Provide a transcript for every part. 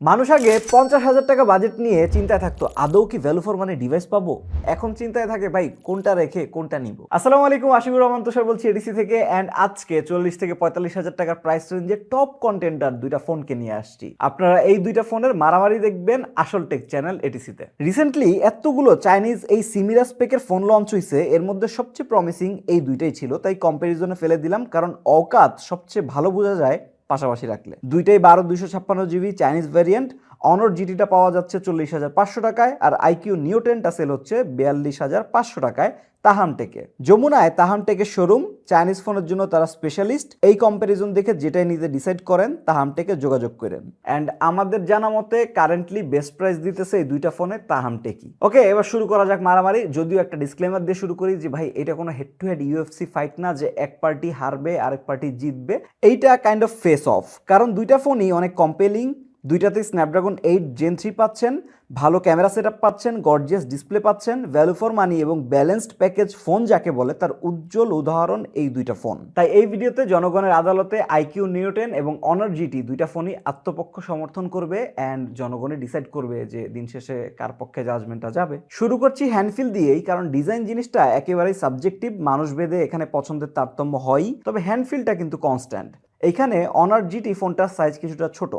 মানুষ আগে পঞ্চাশ হাজার টাকা বাজেট নিয়ে চিন্তায় থাকতো, আদৌ কি ভ্যালু ফর মানে ডিভাইস পাবো? এখন চিন্তায় থাকে, ভাই, কোনটা রেখে কোনটা নিব? আসসালামু আলাইকুম, আশিকুর রহমান তুষার বলছি এডিসি থেকে অ্যান্ড আজকে চল্লিশ থেকে পঁয়তাল্লিশ হাজার টাকার প্রাইস রেঞ্জে টপ কন্টেন্টার দুইটা ফোনকে নিয়ে আসছি। আপনারা এই দুইটা ফোনের মারামারি দেখবেন আসল টেক চ্যানেল এটিসিতে রিসেন্টলি এতগুলো চাইনিজ এই সিমিরা স্পেকের ফোন লঞ্চ হয়েছে এর মধ্যে সবচেয়ে প্রমিসিং এই দুইটাই ছিল, তাই কম্প্যারিজনে ফেলে দিলাম, কারণ অকাত সবচেয়ে ভালো বোঝা যায় পাশাপাশি রাখলে। দুইটাই বারো দুইশো ছাপ্পান্ন জিবি চাইনিজ ভ্যারিয়েন্ট অনর জিটিটা পাওয়া যাচ্ছে চল্লিশ হাজার পাঁচশো টাকায় আর আইকিউ নিউটেনটা সেল হচ্ছে বিয়াল্লিশ হাজার পাঁচশো টাকায় তাহাম টেকে যমুনায় তাহাম টেকের শোরুম চাইনিজ ফোনের জন্য তারা স্পেশালিস্ট এই কম্প্যারিজন দেখে যেটাই নিতে ডিসাইড করেন তাহাম টেকে যোগাযোগ করেন। অ্যান্ড আমাদের জানা মতে কারেন্টলি বেস্ট প্রাইস দিতেছে এই দুইটা ফোনে তাহাম টেকি ওকে এবার শুরু করা যাক মারামারি। যদিও একটা ডিসক্লেমার দিয়ে শুরু করি যে ভাই, এটা কোনো head to head UFC fight না যে এক পার্টি হারবে, আরেক পার্টি জিতবে। এইটা কাইন্ড অফ ফেস অফ কারণ দুইটা ফোনই অনেক কম্পেলিং দুইটাতেই স্ন্যাপড্রাগন এইট জেন থ্রি পাচ্ছেন, ভালো ক্যামেরা সেট পাচ্ছেন গর্জিয়াস ডিসপ্লে পাচ্ছেন ভ্যালু ফর মানি এবং ব্যালেন্সড প্যাকেজ ফোন যাকে বলে তার উজ্জ্বল উদাহরণ এই দুইটা ফোন তাই এই ভিডিওতে জনগণের আদালতে আইকিউ নিউটেন এবং অনার জিটি দুইটা ফোনই আত্মপক্ষ সমর্থন করবে অ্যান্ড জনগণে ডিসাইড করবে যে দিন শেষে কার পক্ষে জাজমেন্টটা যাবে। শুরু করছি হ্যান্ডফিল দিয়েই কারণ ডিজাইন জিনিসটা একেবারেই সাবজেক্টিভ মানুষ ভেদে এখানে পছন্দের তারতম্য হয়ই, তবে হ্যান্ডফিলটা কিন্তু কনস্ট্যান্ট এখানে অনার জিটি ফোনটার সাইজ কিছুটা ছোট।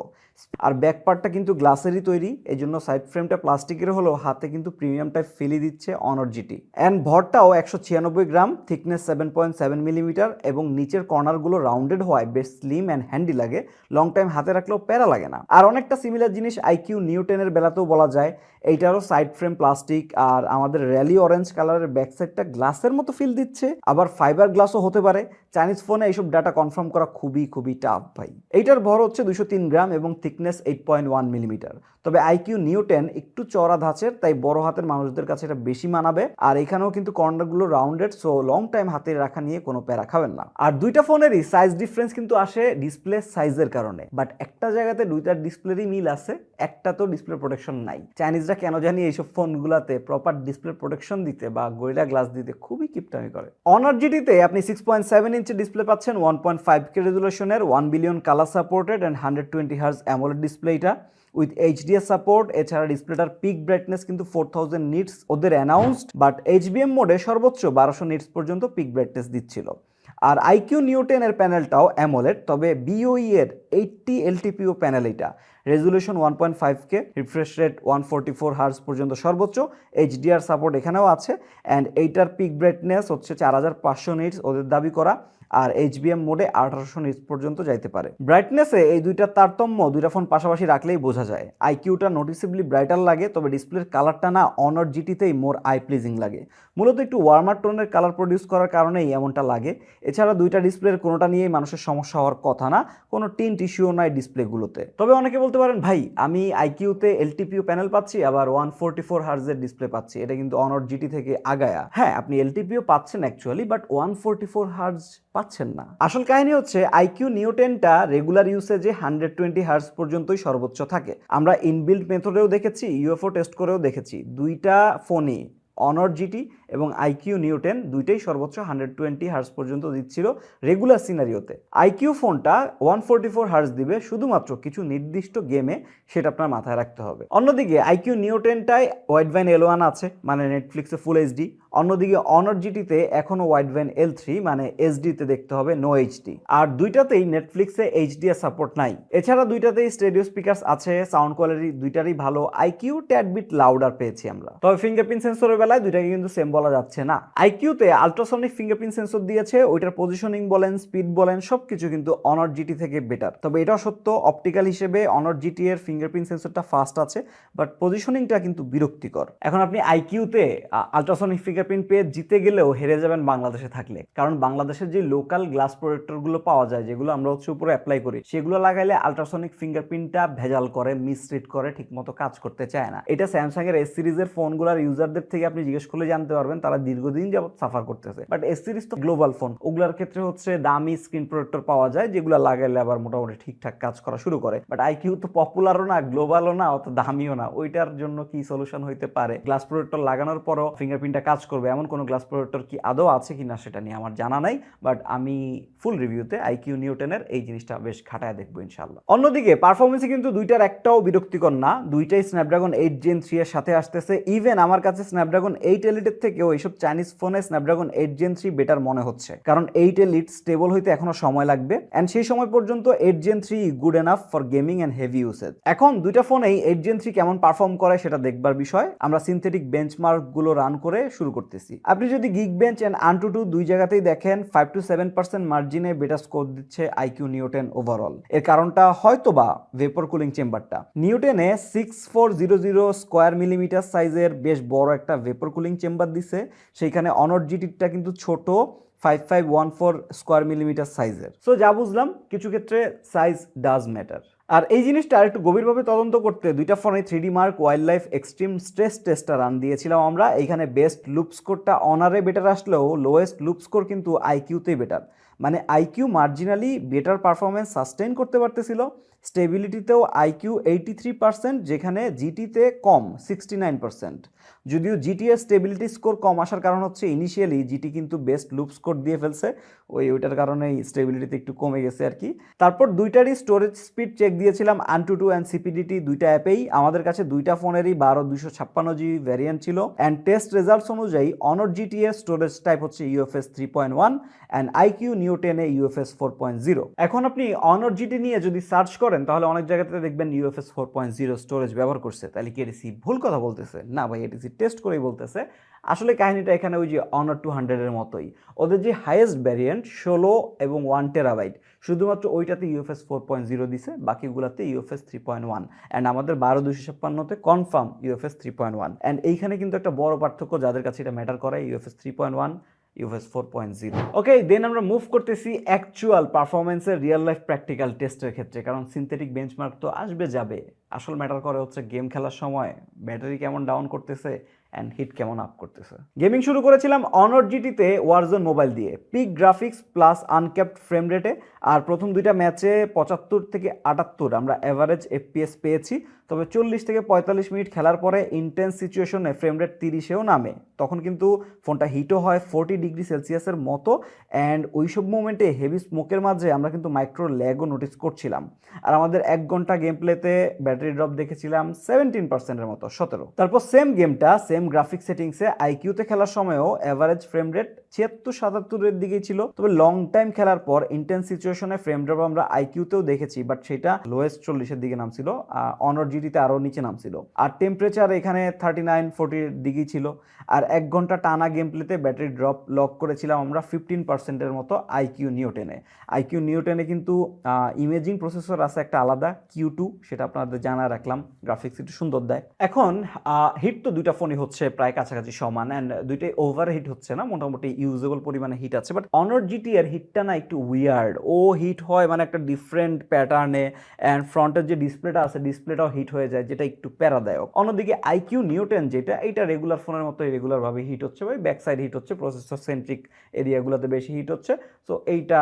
আর ব্যাক পার্টটা কিন্তু গ্লাসেরই তৈরি এই জন্য সাইড ফ্রেমটা প্লাস্টিকের হলেও হাতে কিন্তু প্রিমিয়াম টাইপ ফেলি দিচ্ছে অনার জিটি অ্যান্ড ভরটাও একশো ছিয়ানব্বই গ্রাম thickness seven point seven millimetre এবং নিচের কর্নারগুলো রাউন্ডেড হওয়ায় বেশ স্লিম অ্যান্ড হ্যান্ডি লাগে লং টাইম হাতে রাখলেও প্যারা লাগে না। আর অনেকটা সিমিলার জিনিস আইকিউ নিউটেনের বেলাতেও বলা যায়, এইটারও সাইড ফ্রেম প্লাস্টিক আর আমাদের র্যালি অরেঞ্জ কালারের ব্যাক সাইডটা গ্লাসের মতো ফিল দিচ্ছে, আবার ফাইবার গ্লাসও হতে পারে। চাইনিজ ফোনে এইসব ডাটা কনফার্ম করা খুবই খুবই টাফ ভাই। এইটার ভর হচ্ছে দুশো তিন গ্রাম এবং thickness eight point one millimetre তবে আইকিউ নিউটেন একটু চড়া ধাঁচের, তাই বড় হাতের মানুষদের কাছে এটা বেশি মানাবে। আর এখানেও কিন্তু কর্নারগুলো রাউন্ডেড সো লং টাইম হাতে রাখা নিয়ে কোনো প্যারা খাবেন না। আর দুইটা ফোনেরই সাইজ ডিফারেন্স কিন্তু আসে ডিসপ্লে সাইজের কারণে। বাট একটা জায়গাতে দুইটার ডিসপ্লেরই মিল আছে, একটা তো ডিসপ্লে প্রোটেকশন নাই। চাইনিজরা কেন জানি এইসব ফোনগুলোতে প্রপার ডিসপ্লে প্রোটেকশন দিতে বা গরিলা গ্লাস দিতে খুবই কিপটামি করে। অনার জিটিতে আপনি সিক্স পয়েন্ট সেভেন ইঞ্চি ডিসপ্লে পাচ্ছেন one point five K রেজুলেশনের one billion colour supported and hundred twenty hertz AMOLED ডিসপ্লেটা উইথ এইচডিএস সাপোর্ট এছাড়া ডিসপ্লেটার পিক ব্রাইটনেস কিন্তু ফোর থাউজেন্ড নিটস ওদের অ্যানাউন্সড বাট এইচবিএম মোডে সর্বোচ্চ বারোশো নিটস পর্যন্ত পিক ব্রাইটনেস দিচ্ছিল। আর আইকিউ নিউটেনের প্যানেলটাও অ্যামোলেড তবে বিওই এর এইটটি এলটিপিও প্যানেল এটা resolution one point five K refresh rate one forty four hertz পর্যন্ত সর্বোচ্চ এইচডিআর সাপোর্ট এখানেও আছে অ্যান্ড এইটার পিক ব্রাইটনেস হচ্ছে চার হাজার পাঁচশো নিটস ওদের দাবি করা। আর এইচবিএম মোডে আঠারোশো নিটস পর্যন্ত যাইতে পারে। ব্রাইটনেসে এই দুইটার তারতম্য দুইটা ফোন পাশাপাশি রাখলেই বোঝা যায়। আইকিউটা নোটিসেবলি ব্রাইটার লাগে, তবে ডিসপ্লের কালারটা না অনার জিটিতেই মোর আই প্লিজিং লাগে। মূলত একটু ওয়ার্মার টোনের কালার প্রডিউস করার কারণেই এমনটা লাগে। এছাড়া দুইটা ডিসপ্লের কোনোটা নিয়েই মানুষের সমস্যা হওয়ার কথা না, কোনো টিন টিস্যুও নয় ডিসপ্লেগুলোতে তবে অনেকে বলতে পারেন, ভাই, আমি আইকিউতে এলটিপিও প্যানেল পাচ্ছি, আবার ওয়ান ফোরটি ফোর হার্জের ডিসপ্লে পাচ্ছি। এটা কিন্তু অনর জিটি থেকে আগায়া। হ্যাঁ আপনি এলটিপিও পাচ্ছেন actually but one forty four hertz পাচ্ছেন না। আসল কাহিনী হচ্ছে আইকিউ নিউটেনটা রেগুলার ইউসেজে হান্ড্রেড টোয়েন্টি হার্স পর্যন্তই সর্বোচ্চ থাকে। আমরা ইনবিল্ড মেথডেও দেখেছি ইউএফও টেস্ট করেও দেখেছি। দুইটা ফোনই অনর জিটি এবং আইকিউ নিউটেন দুইটাই সর্বোচ্চ হান্ড্রেড টোয়েন্টি হার্স পর্যন্ত দিচ্ছিল রেগুলার সিনারিওতে আইকিউ ফোনটা ওয়ান ফোরটি ফোর হার্স দিবে শুধুমাত্র কিছু নির্দিষ্ট গেমে সেটা আপনার মাথায় রাখতে হবে। অন্যদিকে আইকিউ নিউটেনটায় ওয়াইড ভ্যান এল ওয়ান আছে মানে নেটফ্লিক্সে ফুল এইচডি অন্যদিকে অনর জিটিতে এখনও ওয়াইড ভ্যান এল থ্রি মানে এইচডিতে দেখতে হবে নো এইচডি আর দুইটাতেই নেটফ্লিক্সে এইচডি এর সাপোর্ট নাই। এছাড়া দুইটাতেই স্টেডিও স্পিকার্স আছে সাউন্ড কোয়ালিটি দুইটারই ভালো আইকিউ ট্যাড বিট লাউডার পেয়েছি আমরা। তবে ফিঙ্গারপ্রিন্ট সেন্সরের বেলায় দুইটাকে কিন্তু সেম বলা যাচ্ছে না। আইকিউতে আলট্রাসনিক ফিঙ্গারপ্রিন্ট সেন্সর দিয়েছে, ওইটার পজিশনিং বলেন স্পিড বলেন, সবকিছু কিন্তু অনর জিটি থেকে বেটার তবে এটাও সত্য অপটিক্যাল হিসেবে অনর জিটি এর ফিঙ্গারপ্রিন্ট সেন্সরটা ফাস্ট আছে বাট পজিশনিংটা কিন্তু বিরক্তিকর। এখন আপনি আইকিউতে আলট্রাসনিক ফিঙ্গারপ্রিন্ট পেয়ে জিতে গেলেও হেরে যাবেন বাংলাদেশে থাকলে। কারণ বাংলাদেশের যে লোকাল গ্লাস প্রোডাক্টরগুলো পাওয়া যায়, যেগুলো আমরা হচ্ছে উপরে অ্যাপ্লাই করি, সেগুলো লাগাইলে আলট্রাসনিক ফিঙ্গারপ্রিন্টটা ভেজাল করে মিসরিড করে, ঠিকমতো কাজ করতে চায় না। এটা স্যামসাং এর এস সিরিজের ফোনগুলোর ইউজারদের থেকে আপনি জিজ্ঞেস করলে জানতে পারবেন। পারবেন তারা দীর্ঘদিন যাবত সাফার করতেছে। বাট এস সিরিজ তো গ্লোবাল ফোন ওগুলোর ক্ষেত্রে হচ্ছে দামি স্ক্রিন প্রোটেক্টর পাওয়া যায়, যেগুলো লাগাইলে আবার মোটামুটি ঠিকঠাক কাজ করা শুরু করে। বাট আইকিউ তো পপুলারও না গ্লোবালও না, অত দামিও না। ওইটার জন্য কি সলিউশন হইতে পারে? গ্লাস প্রোটেক্টর লাগানোর পরও ফিঙ্গারপ্রিন্টটা কাজ করবে। এমন কোনো গ্লাস প্রোটেক্টর কি আদৌ আছে কিনা সেটা নিয়ে আমার জানা নাই। বাট আমি ফুল রিভিউতে আইকিউ নিউটনের এই জিনিসটা বেশ খাটায় দেখব ইনশাল্লাহ অন্যদিকে পারফরমেন্সে কিন্তু দুইটার একটাও বিরক্তিকর না। দুইটাই স্ন্যাপড্রাগন এইট জেন থ্রি এর সাথে আসতেছে। ইভেন আমার কাছে স্ন্যাপড্রাগন এইট এলিটের থেকেও এইসব চাইনিজ ফোনে Snapdragon eight Gen three better মনে হচ্ছে। কারণ এইট লিড স্টেবল হইতে এখনও সময় লাগবে। অ্যান্ড সেই সময় পর্যন্ত eight Gen three good enough for gaming and heavy usage এখন দুইটা ফোনেই এইট জেন থ্রি কেমন পারফর্ম করে সেটা দেখবার বিষয়। আমরা সিনথেটিক বেঞ্চমার্কগুলো রান করে শুরু করতেছি। আপনি যদি Geekbench and AnTuTu দুই জায়গাতেই দেখেন ফাইভ টু সেভেন পার্সেন্ট মার্জিনে বেটার স্কোর দিচ্ছে আইকিউ নিউটেন ওভারঅল এর কারণটা হয়তো বা ভেপর কুলিং চেম্বারটা নিউটেনে six four zero zero square millimetre সাইজের বেশ বড় একটা ভেপর কুলিং চেম্বার দিছে, সেইখানে অনর জিটিটা কিন্তু ছোট five five one four square millimetre সাইজের সো যা বুঝলাম, কিছু ক্ষেত্রে সাইজ ডাজ ম্যাটার আর এই জিনিসটা একটু গভীরভাবে তদন্ত করতে, দুইটা ফোনে three D mark wild life extreme stress টেস্টটা রান দিয়েছিলাম আমরা। এইখানে বেস্ট লুপ স্কোরটা অনারে বেটার আসলেও লোয়েস্ট লুপ স্কোর কিন্তু আইকিউতেই বেটার মানে iQOO marginally better performance sustain করতে পারতেছিল স্টেবিলিটিতেও আইকিউ এইটি থ্রি পার্সেন্ট যেখানে জিটিতে কম সিক্সটি নাইন পার্সেন্ট যদিও জিটি এর স্টেবিলিটি স্কোর কম আসার কারণ হচ্ছে ইনিশিয়ালি জিটি কিন্তু বেস্ট লুপ স্কোর দিয়ে ফেলছে। ওই ওইটার কারণেই স্টেবিলিটিতে একটু কমে গেছে আর কি। তারপর দুইটারই স্টোরেজ স্পিড চেক দিয়েছিলাম আনটু টু অ্যান্ড সিপিডিটি দুইটা অ্যাপেই। আমাদের কাছে দুইটা ফোনেরই বারো দুশো ছাপ্পান্ন জিবি ভ্যারিয়েন্ট ছিল। অ্যান্ড টেস্ট রেজাল্টস অনুযায়ী অনর জিটি এর স্টোরেজ টাইপ হচ্ছে UFS three point one and iQOO Neo টেনে ইউএফএস ফোর পয়েন্ট জিরো এখন আপনি অনর জিটি নিয়ে যদি সার্চ করেন, তাহলে অনেক জায়গাতে দেখবেন UFS four point zero storage ব্যবহার করছে। তাহলে কি এটিসি ভুল কথা বলতেছে? না ভাই এটিসি টেস্ট করেই বলতেছে। আসলে কাহিনীটা এখানে ওই যে অনার টু হান্ড্রেডের মতোই। ওদের যে হাইয়েস্ট ভ্যারিয়েন্ট ষোলো এবং ওয়ান টেরাবাইট শুধুমাত্র ওইটাতে ইউএফএস ফোর পয়েন্ট জিরো দিছে, বাকিগুলাতে UFS three point one and আমাদের বারো দুশো ছাপ্পান্নতে confirm UFS three point one and এইখানে কিন্তু একটা বড় পার্থক্য যাদের কাছে এটা ম্যাটার করে UFS three point one US four point okay then আমরা মুভ করতেছি অ্যাকচুয়াল পারফরমেন্সের রিয়েল লাইফ প্র্যাকটিক্যাল টেস্টের ক্ষেত্রে, কারণ সিনথেটিক বেঞ্চমার্ক তো আসবে যাবে। আসল ম্যাটার করে হচ্ছে গেম খেলার সময় ব্যাটারি কেমন ডাউন করতেছে অ্যান্ড হিট কেমন আপ করতেছে। গেমিং শুরু করেছিলাম অনর জিটিতে ওয়ারজোন মোবাইল দিয়ে। Peak graphics plus uncapped frame রেটে আর প্রথম দুইটা ম্যাচে পঁচাত্তর থেকে আটাত্তর আমরা অ্যাভারেজ এফপিএস পেয়েছি। তবে চল্লিশ থেকে পঁয়তাল্লিশ মিনিট খেলার পরে ইন্টেন্স সিচুয়েশনে ফ্রেম রেট তিরিশেও নামে। তখন কিন্তু ফোনটা হিটও হয় ফোরটি ডিগ্রি সেলসিয়াসের মতো। অ্যান্ড ওইসব মোমেন্টে হেভি স্মোকের মাঝে আমরা কিন্তু মাইক্রো ল্যাগও নোটিস করছিলাম। আর আমাদের এক ঘণ্টা গেম প্লেতে ব্যাটারি ড্রপ দেখেছিলাম সেভেন্টিন পার্সেন্টের মতো, সতেরো। তারপর সেম গেমটা সেম গ্রাফিক সেটিংসে আইকিউতে খেলার সময়ও অ্যাভারেজ ফ্রেম রেট ছিয়াত্তর, সাতাত্তরের দিকেই ছিল। তবে লং টাইম খেলার পর ইন্টেন্স সিচুয়েশনে ফ্রেম ড্রপ আমরা আইকিউতেও দেখেছি বাট সেটা লোয়েস্ট চল্লিশের দিকে নামছিল অনর জিটিতে আরও নিচে নামছিল। আর টেম্পারেচার এখানে থার্টি নাইন ফোর্টির দিকেই ছিল। আর এক ঘণ্টা টানা গেম প্লেতে ব্যাটারি ড্রপ লক করেছিলাম আমরা ফিফটিন পার্সেন্টের মতো আইকিউ নিউটেনে আইকিউ নিউটেনে কিন্তু ইমেজিং প্রসেসর আছে একটা আলাদা কিউ টু সেটা আপনাদের জানা রাখলাম। গ্রাফিক্স একটু সুন্দর দেয়। এখন হিট তো দুইটা ফোনই হচ্ছে প্রায় কাছাকাছি সমান অ্যান্ড দুইটাই ওভার হিট হচ্ছে না, মোটামুটি ইউজেবল পরিমাণে হিট আছে বাট অনর জিটি এর হিটটা না একটু উইয়ার্ড ও হিট হয় মানে একটা ডিফারেন্ট প্যাটার্নে অ্যান্ড ফ্রন্টের যে ডিসপ্লেটা আছে ডিসপ্লেটাও হিট হয়ে যায়, যেটা একটু প্যারাদায়ক। অন্যদিকে আইকিউ নিউটেন যেটা এটা রেগুলার ফোনের মতো রেগুলারভাবে হিট হচ্ছে ভাই ব্যাক সাইড হিট হচ্ছে প্রসেসর সেন্ট্রিক এরিয়াগুলোতে বেশি হিট হচ্ছে সো এইটা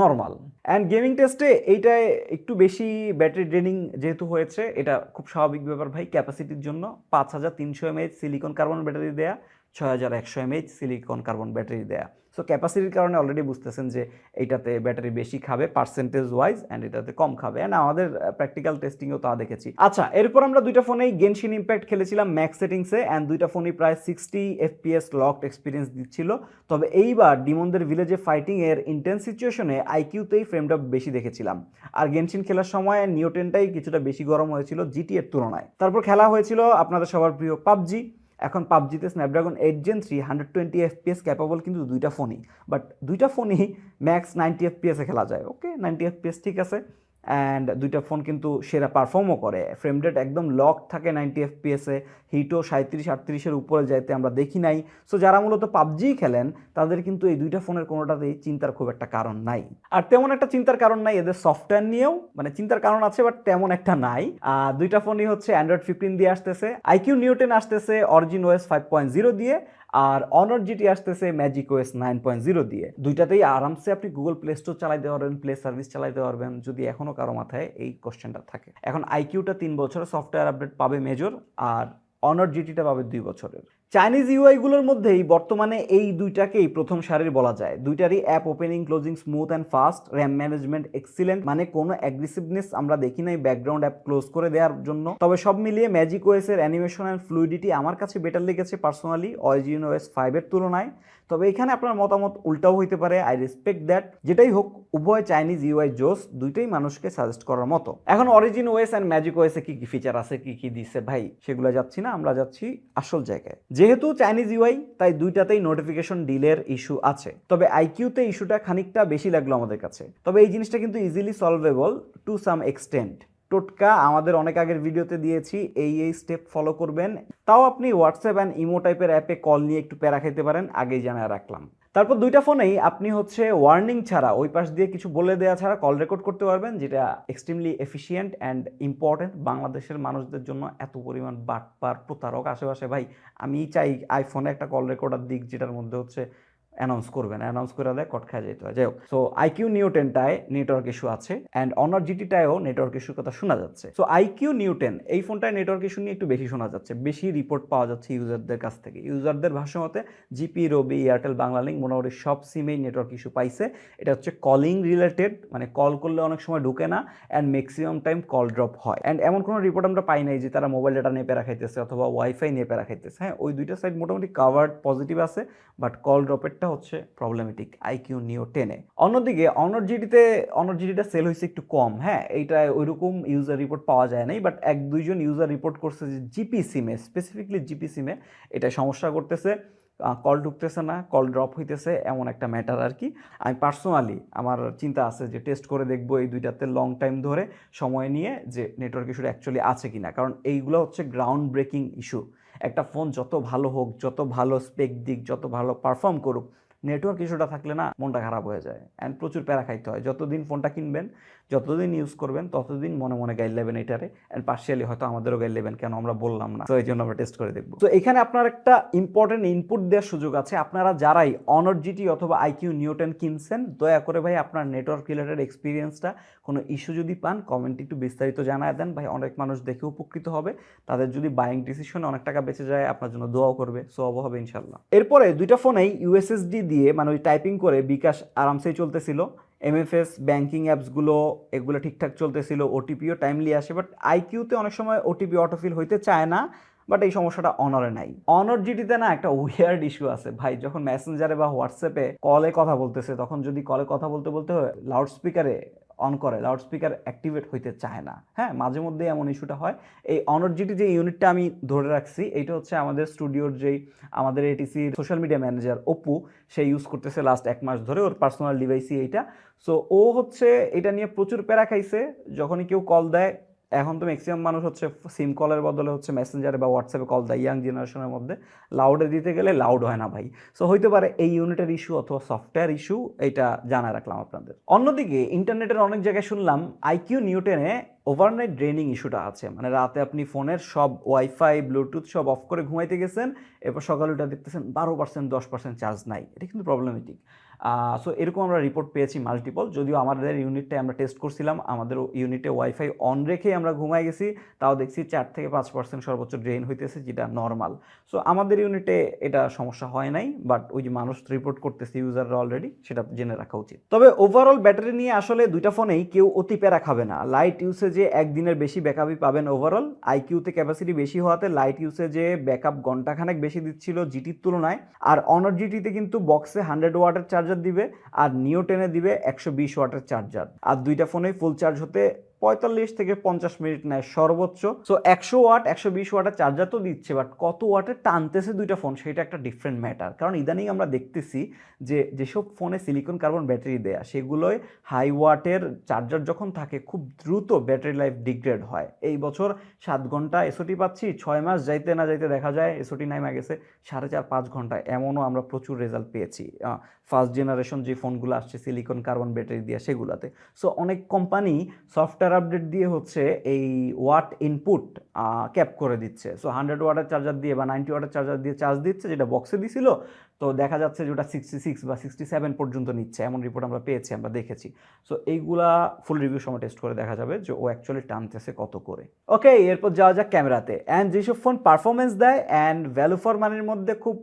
নর্মাল অ্যান্ড গেমিং টেস্টে এইটায় একটু বেশি ব্যাটারি ড্রেনিং যেহেতু হয়েছে, এটা খুব স্বাভাবিক ব্যাপার ভাই ক্যাপাসিটির জন্য পাঁচ হাজার তিনশো এমএইচ সিলিকন কার্বন ব্যাটারি দেয়া ছয় হাজার একশো এমএইচ সিলিকন কার্বন ব্যাটারি দেয়া। সো ক্যাপাসিটির কারণে অলরেডি বুঝতেছেন যে এইটাতে ব্যাটারি বেশি খাবে পার্সেন্টেজ ওয়াইজ অ্যান্ড এটাতে কম খাবে। অ্যান্ড আমাদের প্র্যাকটিক্যাল টেস্টিংয়েও তা দেখেছি। আচ্ছা এরপর আমরা দুইটা ফোনেই গেনশিন ইম্প্যাক্ট খেলেছিলাম ম্যাক্স সেটিংসে অ্যান্ড দুইটা ফোনই প্রায় সিক্সটি এফপিএস লকড এক্সপিরিয়েন্স দিচ্ছিল। তবে এইবার ডিমনদের ভিলেজে ফাইটিং এর ইন্টেন্স সিচুয়েশনে আইকিউতেই ফ্রেমটা বেশি দেখেছিলাম। আর গেনশিন খেলার সময় নিউটেনটাই কিছুটা বেশি গরম হয়েছিল জিটি এর তুলনায়। তারপর খেলা হয়েছিল আপনাদের সবার প্রিয় পাবজি। এখন পাবজিতে Snapdragon eight Gen three hundred twenty FPS capable কিন্তু দুইটা ফোনই বাট দুইটা ফোনই ম্যাক্স নাইনটি এফপিএসে খেলা যায় ওকে নাইনটি এফপিএস ঠিক আছে। অ্যান্ড দুইটা ফোন কিন্তু সেরা পারফর্মও করে। ফ্রেম রেট একদম লক থাকে নাইনটি এফপিএসে হিটও সাঁত্রিশ আটত্রিশের উপরে যাইতে আমরা দেখি নাই। সো যারা মূলত পাবজি খেলেন তাদের কিন্তু এই দুইটা ফোনের কোনোটাতেই চিন্তার খুব একটা কারণ নাই। আর তেমন একটা চিন্তার কারণ নাই এদের সফটওয়্যার নিয়েও। মানে চিন্তার কারণ আছে বাট তেমন একটা নাই। আহ, দুইটা ফোনই হচ্ছে অ্যান্ড্রয়েড ফিফটিন দিয়ে আসতেছে। আইকিউ নিউটেন আসতেছে Origin OS five point zero দিয়ে। আর অনর জিটি আসতেছে Magic OS nine point zero দিয়ে। দুইটাতেই আরামসে আপনি গুগল প্লে স্টোর চালাইতে পারবেন প্লে সার্ভিস চালাইতে পারবেন, যদি এখনও কারও মাথায় এই কোশ্চেনটা থাকে। এখন আইকিউটা তিন বছরের সফটওয়্যার আপডেট পাবে মেজর আর অনার জিটিটা পাবে দুই বছরের। চাইনিজ ইউআইগুলোর মধ্যেই বর্তমানে এই দুইটাকেই প্রথম সারির বলা যায়। দুইটারই app opening closing smooth and fast RAM management excellent মানে কোনো অ্যাগ্রেসিভনেস আমরা দেখি নাই ব্যাকগ্রাউন্ড অ্যাপ ক্লোজ করে দেওয়ার জন্য। তবে সব মিলিয়ে ম্যাজিক ওয়েসের অ্যানিমেশন অ্যান্ড ফ্লুইডিটি আমার কাছে বেটার লেগেছে পার্সোনালি অরিজিন ওয়েস ফাইভের তুলনায়। তবে এখানে আপনার মতামত উল্টাও হইতে পারে আই রেসপেক্ট দ্যাট যেটাই হোক, উভয় চাইনিজ ইউআই জোস দুইটাই মানুষকে সাজেস্ট করার মতো। এখন অরিজিন ওয়েস অ্যান্ড ম্যাজিক ওয়েসে কি কি ফিচার আছে, কি কি দিছে? ভাই, সেগুলো যাচ্ছি না, আমরা যাচ্ছি আসল জায়গায়। যেহেতু চাইনিজ ইউআই তাই দুইটাতেই নোটিফিকেশন ডিলের ইস্যু আছে। তবে আইকিউতে ইস্যুটা খানিকটা বেশি লাগল আমাদের কাছে। তবে এই জিনিসটা কিন্তু easily solvable to some extent টোটকা আমাদের অনেক আগের ভিডিওতে দিয়েছি, এই এই স্টেপ ফলো করবেন। তাও আপনি হোয়াটসঅ্যাপ অ্যান্ড ইমো টাইপের অ্যাপে কল নিয়ে একটু প্যারা খেতে পারেন, আগেই জানায় রাখলাম। তারপর দুইটা ফোনেই আপনি হচ্ছে ওয়ার্নিং ছাড়া, ওই পাশ দিয়ে কিছু বলে দেওয়া ছাড়া কল রেকর্ড করতে পারবেন, যেটা এক্সট্রিমলি এফিসিয়েন্ট অ্যান্ড ইম্পর্টেন্ট বাংলাদেশের মানুষদের জন্য এত পরিমাণ বাটপার, প্রতারক। আশেপাশে ভাই, আমি চাই আইফোনে একটা কল রেকর্ডার দিক, যেটার মধ্যে হচ্ছে অ্যানাউন্স করবেন অ্যানাউন্স করে দেয় কট খাওয়া যেতে হয়। যাই হোক সো আইকিউ নিউ টেনটায় নেটওয়ার্ক ইস্যু আছে অ্যান্ড অনার জিটিটায়ও নেটওয়ার্ক ইস্যুর কথা শোনা যাচ্ছে। সো আইকিউ নিউ টেন এই ফোনটায় নেটওয়ার্ক ইস্যু নিয়ে একটু বেশি শোনা যাচ্ছে। বেশি রিপোর্ট পাওয়া যাচ্ছে ইউজারদের কাছ থেকে। ইউজারদের ভাষ্য মতে জিপি রবি এয়ারটেল বাংলালিঙ্ক মোটামুটি সব সিমেই নেটওয়ার্ক ইস্যু পাইছে। এটা হচ্ছে কলিং রিলেটেড মানে কল করলে অনেক সময় ঢুকে না and maximum time call drop হয়। অ্যান্ড এমন কোনো রিপোর্ট আমরা পাই নাই যে তারা মোবাইল ডাটা নিয়ে প্যারা খাইতেছে অথবা ওয়াইফাই নিয়ে প্যারা খাইতেছে। হ্যাঁ ওই দুইটা সাইড মোটামুটি কাভার্ড পজিটিভ আছে বাট কল ড্রপেরটা হচ্ছে প্রবলেমেটিক আইকিউ নিও টেনে অন্যদিকে অনর জিডিতে অনর জিডিটা সেল হয়েছে একটু কম হ্যাঁ? এইটা ওইরকম ইউজার রিপোর্ট পাওয়া যায় নাই বাট এক দুইজন ইউজার রিপোর্ট করছে যে জিপি সিমে স্পেসিফিকলি জিপি সিমে এটা সমস্যা করতেছে কল ঢুকতেছে না কল ড্রপ হইতেছে, এমন একটা ম্যাটার আর কি। আমি পার্সোনালি আমার চিন্তা আছে যে টেস্ট করে দেখব এই দুইটাতে লং টাইম ধরে সময় নিয়ে যে নেটওয়ার্ক ইস্যুটা অ্যাকচুয়ালি আছে কিনা, কারণ এইগুলো হচ্ছে গ্রাউন্ড ব্রেকিং ইস্যু একটা ফোন যত ভালো হোক, যত ভালো স্পেক দিক, যত ভালো পারফর্ম করুক নেটওয়ার্ক ইস্যুটা থাকলে না মনটা খারাপ হয়ে যায়। অ্যান্ড প্রচুর প্যারা খাইতে হয়। যতদিন ফোনটা কিনবেন যতদিন ইউজ করবেন, ততদিন মনে মনে গাইড নেবেন এটারে অ্যান্ড পার্শিয়ালি হয়তো আমাদেরও গাইড নেবেন, কেন আমরা বললাম না। তো এই জন্য আমরা টেস্ট করে দেখব। তো এখানে আপনার একটা ইম্পর্টেন্ট ইনপুট দেওয়ার সুযোগ আছে। আপনারা যারাই অনর জিটি অথবা আইকিউ নিউটন কিনছেন, দয়া করে ভাই আপনার নেটওয়ার্ক রিলেটেড এক্সপিরিয়েন্সটা কোনো ইস্যু যদি পান কমেন্ট একটু বিস্তারিত জানায় দেন। ভাই, অনেক মানুষ দেখে উপকৃত হবে। তাদের যদি বাইং ডিসিশনে অনেক টাকা বেঁচে যায়, আপনার জন্য দোয়াও করবে। সোয়াবও হবে, ইনশাল্লাহ। এরপরে দুইটা ফোনেই ইউএসএসডি দিয়ে মানে ওই টাইপিং করে বিকাশ আরামসেই চলতেছিল। এমএফএস ব্যাঙ্কিং অ্যাপসগুলো এগুলো ঠিকঠাক চলতেছিল ওটিপিও টাইমলি আসে বাট আইকিউতে অনেক সময় ওটিপি অটোফিল হইতে চায় না বাট এই সমস্যাটা অনারে নাই। অনর জিটিতে না একটা উইয়ার্ড ইস্যু আছে। ভাই, যখন মেসেঞ্জারে বা হোয়াটসঅ্যাপে কলে কথা বলতেছে, তখন যদি কলে কথা বলতে বলতে লাউড স্পিকারে অন করে লাউড স্পিকার অ্যাক্টিভেট হইতে চায় না। হ্যাঁ মাঝে মধ্যে এমন ইস্যুটা হয়। এই অনর্জিটি যে ইউনিটটা আমি ধরে রাখছি, এইটা হচ্ছে আমাদের স্টুডিওর যেই আমাদের এটিসির সোশ্যাল মিডিয়া ম্যানেজার অপু, সে ইউজ করতেছে লাস্ট এক মাস ধরে ওর পার্সোনাল ডিভাইসই এইটা। সো ও হচ্ছে এটা নিয়ে প্রচুর প্যারা খাইছে। যখনই কেউ কল দেয় এখন তো ম্যাক্সিমাম মানুষ হচ্ছে সিম কলের বদলে হচ্ছে মেসেঞ্জারে বা হোয়াটসঅ্যাপে কল দেয় ইয়াং জেনারেশনের মধ্যে। লাউডে দিতে গেলে লাউড হয় না ভাই। সো হইতে পারে এই ইউনিটের ইস্যু অথবা সফটওয়্যার ইস্যু এটা জানা রাখলাম আপনাদের। অন্যদিকে ইন্টারনেটের অনেক জায়গায় শুনলাম আইকিউ নিউটেনে ওভারনাইট ড্রেনিং ইস্যুটা আছে। মানে রাতে আপনি ফোনের সব ওয়াইফাই ব্লুটুথ সব অফ করে ঘুমাইতে গেছেন, এরপর সকালে ওটা দেখতেছেন বারো পার্সেন্ট দশ পার্সেন্ট চার্জ নাই। এটা কিন্তু প্রবলেমেটিক সো এরকম আমরা রিপোর্ট পেয়েছি মাল্টিপল যদিও আমাদের ইউনিটটাই আমরা টেস্ট করছিলাম, আমাদের ইউনিটে ওয়াইফাই অন রেখেই আমরা ঘুমাই গেছি, তাও দেখছি চার থেকে পাঁচ পার্সেন্ট সর্বোচ্চ ড্রেন হইতেছে, যেটা নর্মাল সো আমাদের ইউনিটে এটা সমস্যা হয় নাই বাট ওই যে মানুষ রিপোর্ট করতেছে ইউজাররা অলরেডি সেটা জেনে রাখা উচিত। তবে ওভারঅল ব্যাটারি নিয়ে আসলে দুইটা ফোনেই কেউ অতি প্যারা খাবে না। লাইট ইউসেজে একদিনের বেশি ব্যাকআপই পাবেন ওভারঅল আইকিউতে ক্যাপাসিটি বেশি হওয়াতে লাইট ইউসেজে ব্যাকআপ ঘন্টাখানেক বেশি দিচ্ছিল জিটির তুলনায়, আর অনার জিটিতে কিন্তু বক্সে হান্ড্রেড ওয়াটের চার্জার দিবে আর নিও টেনে দিবে একশো বিশ ওয়াটের চার্জার আর দুইটা ফোনেই ফুল চার্জ হতে পঁয়তাল্লিশ থেকে পঞ্চাশ মিনিট নেয় সর্বোচ্চ। সো একশো ওয়াট, একশো বিশ ওয়াটের চার্জার তো দিচ্ছে বাট কত ওয়াটে টানতেছে দুইটা ফোন সেটা একটা ডিফারেন্ট ম্যাটার কারণ ইদানিং আমরা দেখতেছি যে, যেসব ফোনে সিলিকন কার্বন ব্যাটারি দেয়া সেগুলোয় হাই ওয়াটের চার্জার যখন থাকে, খুব দ্রুত ব্যাটারি লাইফ ডিগ্রেড হয়। এই বছর সাত ঘণ্টা এসওটি পাচ্ছি, ছয় মাস যাইতে না যাইতে দেখা যায় এসওটি নাইমা গেছে সাড়ে চার, পাঁচ ঘণ্টা এমনও আমরা প্রচুর রেজাল্ট পেয়েছি। ফার্স্ট জেনারেশন যে ফোনগুলো আসছে সিলিকন কার্বন ব্যাটারি দিয়ে, সেগুলোতে। সো অনেক কোম্পানি সফটওয়্যার আপডেট দিয়ে হচ্ছে এই ওয়াট ইনপুট ক্যাপ করে দিচ্ছে। সো হান্ড্রেড ওয়াটের চার্জার দিয়ে বা নাইনটি ওয়াটের চার্জার দিয়ে চার্জ দিচ্ছে, যেটা বক্সে দিছিল, তো দেখা যাচ্ছে যে ওটা সিক্সটি সিক্স বা সিক্সটি সেভেন পর্যন্ত নিচ্ছে, এমন রিপোর্ট আমরা পেয়েছি, আমরা দেখেছি। সো এইগুলা ফুল রিভিউ সময় টেস্ট করে দেখা যাবে যে ও অ্যাকচুয়ালি টানতেছে কত করে। ওকে এরপর যাওয়া যাক ক্যামেরাতে। অ্যান্ড যেসব ফোন পারফরমেন্স দেয় অ্যান্ড ভ্যালু ফর মানির মধ্যে খুব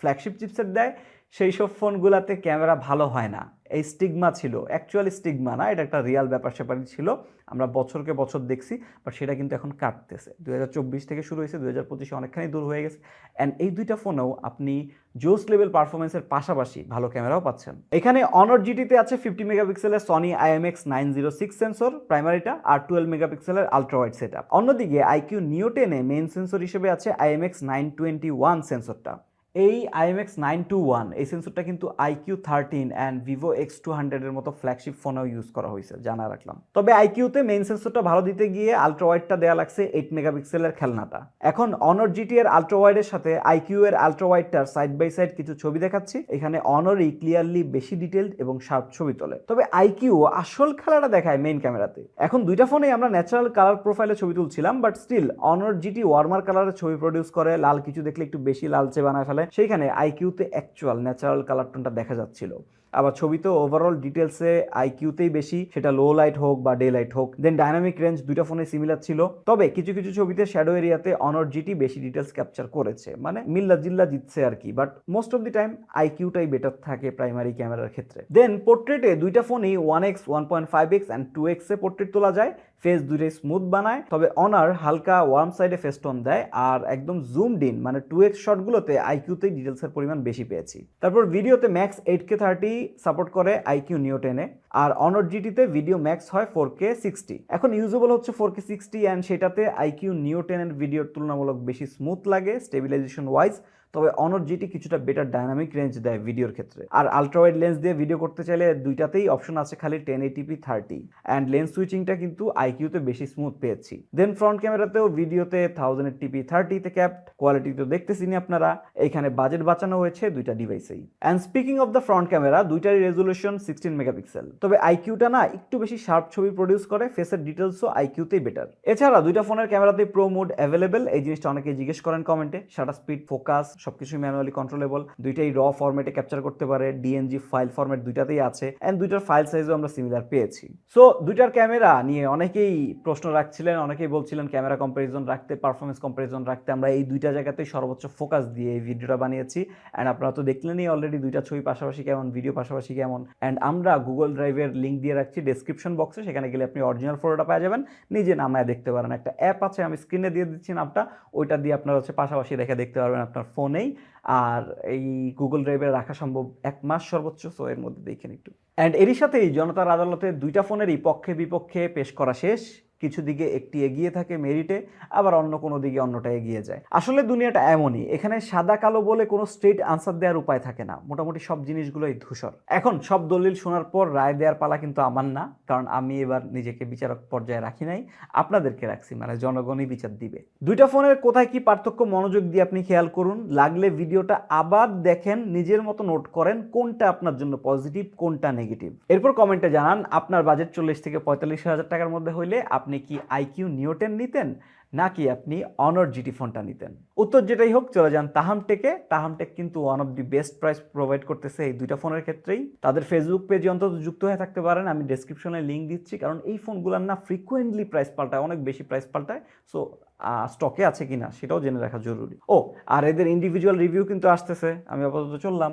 ফ্ল্যাগশিপ চিপসেট দেয় সেই সব ফোনগুলোতে ক্যামেরা ভালো হয় না। এই স্টিগমা ছিল অ্যাকচুয়ালি স্টিগমা না, এটা একটা রিয়াল ব্যাপার স্যাপারই ছিল, আমরা বছরকে বছর দেখছি বাট সেটা কিন্তু এখন কাটতেছে। দু হাজার চব্বিশ থেকে শুরু হয়েছে দু হাজার পঁচিশে অনেকখানি দূর হয়ে গেছে অ্যান্ড এই দুইটা ফোনেও আপনি জোস লেভেল পারফরমেন্সের পাশাপাশি ভালো ক্যামেরাও পাচ্ছেন। এখানে অনর জিটিতে আছে ফিফটি মেগাপিক্সেলের Sony IMX nine zero six sensor প্রাইমারিটা আর টুয়েলভ মেগাপিক্সেলের আলট্রাওয়াইড সেট আপ অন্যদিকে আইকিউ নিও টেনে মেইন সেন্সর হিসেবে আছে আইএমএক্স নাইন টোয়েন্টি ওয়ান সেন্সরটা এই আইএমএক্স নাইন টু ওয়ান এই সেন্সরটা কিন্তু iQOO thirteen and Vivo X two হান্ড্রেডের মতো ফ্ল্যাগশিপ ফোনেও ইউজ করা হয়েছে, জানা রাখলাম। তবে আইকিউতে মেইন সেন্সরটা ভালো দিতে গিয়ে আলট্রাওয়াইডটা দেওয়া লাগছে এইট মেগাপিক্সেলের খেলনাটা। এখন অনর জিটি এর আলট্রাওয়াইডের সাথে আইকিউ এর আলট্রাওয়াইডটার সাইড বাই সাইড কিছু ছবি দেখাচ্ছি। এখানে অনরই ক্লিয়ারলি বেশি ডিটেলড এবং শার্প ছবি তোলে। তবে আইকিউ আসল খেলাটা দেখায় মেইন ক্যামেরাতে এখন দুইটা ফোনে আমরা ন্যাচারাল কালার প্রোফাইলে ছবি তুলছিলাম but still Honor GT warmer কালারের ছবি প্রডিউস করে, লাল কিছু দেখলে একটু বেশি লালচে বানায় ফেলে। সেইখানে আইকিউতে অ্যাকচুয়াল ন্যাচারাল কালার টোনটা দেখা যাচ্ছিল। আবার ছবিতে ওভারঅল ডিটেলসে আইকিউতেই বেশি, সেটা লো লাইট হোক বা ডে লাইট হোক। দেন ডাইনামিক রেঞ্জ দুইটা ফোনে সিমিলার ছিল। তবে কিছু কিছু ছবিতে শ্যাডো এরিয়াতে অনর জিটি বেশি ডিটেলস ক্যাপচার করেছে। মানে মিল্লা জিল্লা জিতছে আর কি। But most of the time আইকিউটাই better থাকে প্রাইমারি ক্যামেরার ক্ষেত্রে। দেন পোর্ট্রেটে দুইটা ফোনই one X one point five X and two এক্সে পোর্ট্রেট তোলা যায়। ফেস দুইটাই স্মুথ বানায়, তবে অনার হালকা ওয়ার্ম সাইডে ফেস টোন দেয় আর একদম জুম ডিন মানে টু এক্স শটগুলোতে আইকিউতেই ডিটেলসের পরিমাণ বেশি পেয়েছি। তারপর ভিডিওতে max eight K thirty support করে আইকিউ নিও টেনে আর অনর জিটিতে ভিডিও ম্যাক্স হয় ফোর কে সিক্সটি এখন ইউজেবল হচ্ছে ফোর কে সিক্সটি অ্যান্ড সেটাতে আইকিউ নিও টেনের ভিডিওর তুলনামূলক বেশি স্মুথ লাগে স্টেবিলাইজেশন ওয়াইজ তবে অনর জিটি কিছুটা বেটার ডাইনামিক রেঞ্জ দেয় ভিডিওর ক্ষেত্রে। আর আলট্রাওয়াইড লেন্স দিয়ে ভিডিও করতে চাইলে দুইটাতেই অপশন আছে খালি ten eighty P thirty and lens সুইচিংটা কিন্তু আইকিউতে বেশি স্মুথ পেয়েছি। দেন ফ্রন্ট ক্যামেরাতেও ভিডিওতে থাউজেন্ড টিপি থার্টিতে ক্যাপ্ট কোয়ালিটি তো দেখতেছিনি আপনারা। এখানে বাজেট বাঁচানো হয়েছে দুইটা ডিভাইসেই and speaking of the front camera দুইটারই রেজলিউশন সিক্সটিন মেগাপিক্সেল তবে আইকিউটা না একটু বেশি শার্প ছবি প্রডিউস করে ফেসের ডিটেলসও আইকিউতেই বেটার এছাড়া দুইটা ফোনের ক্যামেরাতে প্রো মোড অ্যাভেলেবেল এই জিনিসটা অনেকে জিজ্ঞেস করেন কমেন্টে শাটার স্পিড ফোকাস সবকিছু ম্যানুয়ালি কন্ট্রোলেবল দুইটাই র ফরম্যাটে ক্যাপচার করতে পারে ডিএনজি ফাইল ফরম্যাট দুইটাতেই আছে অ্যান্ড দুইটার ফাইল সাইজও আমরা সিমিলার পেয়েছি। সো দুইটার ক্যামেরা নিয়ে অনেকেই প্রশ্ন রাখছিলেন, অনেকেই বলছিলেন ক্যামেরা কম্পারিজন রাখতে পারফরমেন্স কম্পারিজন রাখতে। আমরা এই দুইটা জায়গাতেই সর্বোচ্চ ফোকাস দিয়ে এই ভিডিওটা বানিয়েছি অ্যান্ড আপনারা তো দেখলেনই অলরেডি দুইটা ছবি পাশাপাশি কেমন ভিডিও পাশাপাশি কেমন। অ্যান্ড আমরা গুগল ড্রাইভের লিঙ্ক দিয়ে রাখছি ডেসক্রিপশন বক্সে সেখানে গেলে আপনি অরিজিনাল ফটোটা পেয়ে যাবেন। নিজে নামায় দেখতে পারেন। একটা অ্যাপ আছে, আমি স্ক্রিনে দিয়ে দিচ্ছি নামটা। ওইটা দিয়ে আপনার হচ্ছে পাশাপাশি রেখে দেখতে পারবেন আপনার ফোনেই আর এই গুগল ড্রাইভে রাখা সম্ভব এক মাস সর্বোচ্চ। সো এর মধ্যে দেখেন একটু। অ্যান্ড এরই সাথেই জনতার আদালতে দুইটা ফোনেরই পক্ষে বিপক্ষে পেশ করা শেষ। কিছু দিকে একটি এগিয়ে থাকে মেরিটে, আবার অন্য কোনো দিকে অন্যটা এগিয়ে যায়। আসলে দুনিয়াটা এমনই, এখানে সাদা কালো বলে কোনো স্ট্রেট আনসার দেওয়ার উপায় থাকে না, মোটামুটি সব জিনিসগুলোই ধূসর। এখন সব দলিল শোনার পর রায় দেওয়ার পালা কিন্তু আমার না, কারণ আমি এবার নিজেকে বিচারক পর্যায়ে রাখি নাই, আপনাদেরকে রাখছি মানে জনগণই বিচার দিবে। দুইটা ফোনের কোথায় কি পার্থক্য মনোযোগ দিয়ে আপনি খেয়াল করুন, লাগলে ভিডিওটা আবার দেখেন, নিজের মতো নোট করেন কোনটা আপনার জন্য পজিটিভ কোনটা নেগেটিভ এরপর কমেন্টে জানান, আপনার বাজেট চল্লিশ থেকে পঁয়তাল্লিশ হাজার টাকার মধ্যে হইলে আপনি কি আইকিউ নিউটেন নিতেন? নাকি আপনি অনর জিটি ফোনটা নিতেন? উত্তর যেটাই হোক, চলে যান তাহাম টেকে তাহাম টেক কিন্তু one of the best price provide করতেছে এই দুইটা ফোনের ক্ষেত্রেই। তাদের ফেসবুক পেজে অন্তত যুক্ত হয়ে থাকতে পারেন। আমি ডেসক্রিপশনে লিঙ্ক দিচ্ছি, কারণ এই ফোনগুলোর না ফ্রিকুয়েন্টলি প্রাইস পাল্টায়, অনেক বেশি প্রাইস পাল্টায়। সো স্টকে আছে কিনা সেটাও জেনে রাখা জরুরি। ও, আর এদের ইন্ডিভিজুয়াল রিভিউ কিন্তু আসতেছে। আমি আপাতত চললাম।